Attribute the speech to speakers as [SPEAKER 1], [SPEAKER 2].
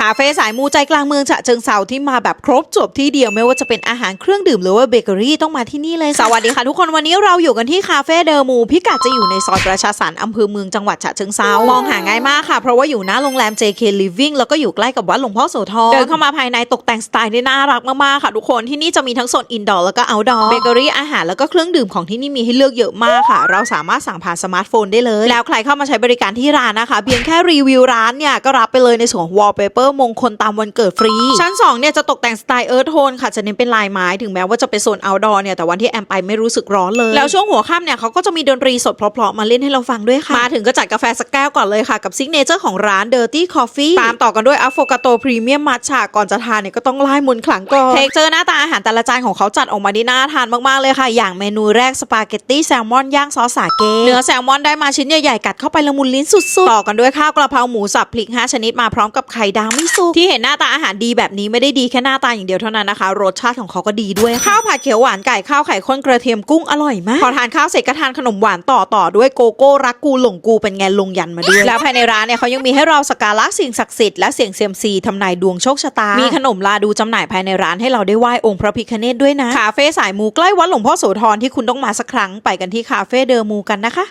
[SPEAKER 1] คาเฟ่สายมูใจกลางเมืองฉะเชิงเซาที่มาแบบครบจบที่เดียวไม่ว่าจะเป็นอาหารเครื่องดื่มหรือว่าเบเกอรี่ต้องมาที่นี่เลยค่ะสวัสดีค่ะทุกคนวันนี้เราอยู่กันที่คาเฟ่เดอร์มูพิกัดจะอยู่ในซอยประชาสรรค์อำเภอเมืองจังหวัดฉะเชิงเซามองหาง่ายมากค่ะเพราะว่าอยู่หน้าโรงแรม JK Living แล้วก็อยู่ใกล้กับวัดหลวงพ่อโสธรเดินเข้ามาภายในตกแต่งสไตล์ได้น่ารักมากๆค่ะทุกคนที่นี่จะมีทั้งโซนอินดอร์แล้วก็เอาท์ดอร์เบเกอรี่อาหารแล้วก็เครื่องดื่มของที่นี่มีให้เลือกเยอะมากค่ะ เราสามารถสั่งผ่านสมาร์ทโฟนได้เลย แล้วใครเข้ามาใช้บริการที่ร้านนะคะเพียงแค่รีวิวร้านเนี่ยก็รับไปเลยในส่วนของ wallpaper มงคลตามวันเกิดฟรี ชั้น2เนี่ยจะตกแต่งสไตล์เอิร์ธโทนค่ะจะเน้นเป็นลายไม้ถึงแม้ว่าจะเป็นโซน outdoor เนี่ยแต่วันที่แอมไปไม่รู้สึกร้อนเลย แล้วช่วงหัวค่ำเนี่ยเขาก็จะมีดนตรีสดเพราะๆมาเล่นให้เราฟังด้วยค่ะ มาถึงก็จัดกาแฟสักแก้วก่อนเลยค่ะกับซิกเนเจอร์ของร้าน Dirty Coffee ตามต่อกันด้วย Affogato Premium Matcha ก่อนจะทานเนี่ยก็ต้องไล่มนต์ขลังก่อนเทคเจอร์หน้าตาอาหารแต่ละจานของเขาจัดออกมาได้น่าทานมากๆเลยค่ะ อย่างเมนูแรกสปาเกตตี้แซลมอนย่างซอสสาเกเนื้อแซลมอนได้มาชิ้นใหญ่ๆกัดเข้าไปละมุนลิ้นสุดๆต่อกันด้วยข้าวกระเพราหมูสับพริก5ชนิดมาพร้อมกับไข่ดาวไม่สุกที่เห็นหน้าตาอาหารดีแบบนี้ไม่ได้ดีแค่หน้าตาอย่างเดียวเท่านั้นนะคะ รสชาติของเขาก็ดีด้วยข้าวผัดเขียวหวานไก่ข้าวไข่ข้นกระเทียมกุ้งอร่อยมากพอทานข้าวเสร็จก็ทานขนมหวานต่อต่อด้วยโกโก้รักกูหลงกูเป็นไงลงยันมาด้วยแล้วภายในร้านเนี่ยเขายังมีให้เราสักการะสิ่งศักดิ์สิทธิ์และเสี่ยงเซียมซีทำนายดวงโชคชะตา มีขนมลาดูจำหน่ายภายในร้านให้เราได้ไหว้องค์พระพิฆเนศด้วยนะ คาเฟ่สายมูใกล้วัดหลวงพ่อโสธรที่คุณต้องมาสักครั้งไปกันที่คาเฟ่เดอร์มูกันนะคะ